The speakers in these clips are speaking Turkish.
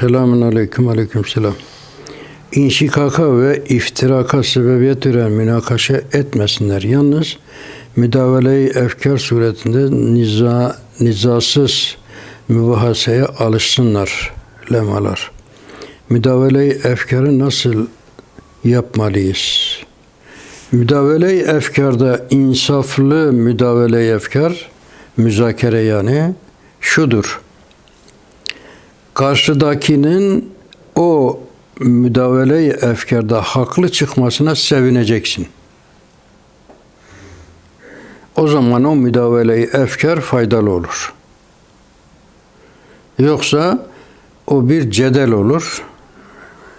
Selamun aleyküm aleyküm selam. İnşikaka ve iftiraka sebebiyet veren münakaşa etmesinler. Yalnız müdavele-i efkar suretinde niza, nizasız mübahaseye alışsınlar lemalar. Müdavele-i efkarı nasıl yapmalıyız? Müdavele-i efkarda insaflı müdavele-i efkar, müzakere yani şudur karşıdakinin o müdavele-i efkarda haklı çıkmasına sevineceksin. O zaman o müdavele-i efkar faydalı olur. Yoksa o bir cedel olur.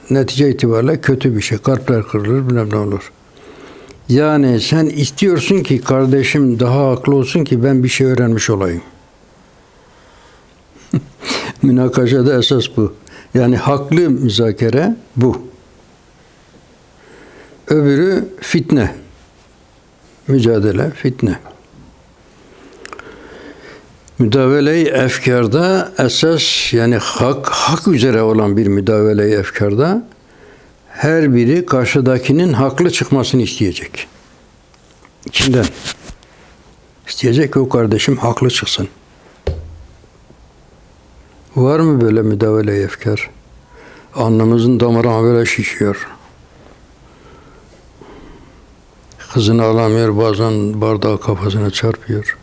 Netice itibariyle kötü bir şey. Kalpler kırılır, bilmem ne olur. Yani sen istiyorsun ki kardeşim daha haklı olsun ki ben bir şey öğrenmiş olayım. Münakaşada esas bu. Yani haklı müzakere bu. Öbürü fitne. Mücadele, fitne. Müdavele-i efkarda esas yani hak, hak üzere olan bir müdavele-i efkarda her biri karşıdakinin haklı çıkmasını isteyecek. İçinden. İsteyecek ki o kardeşim haklı çıksın. Var mı böyle müdavele efkar? Alnımızın damarına böyle şişiyor. Kızını alamıyor bazen bardağı kafasına çarpıyor.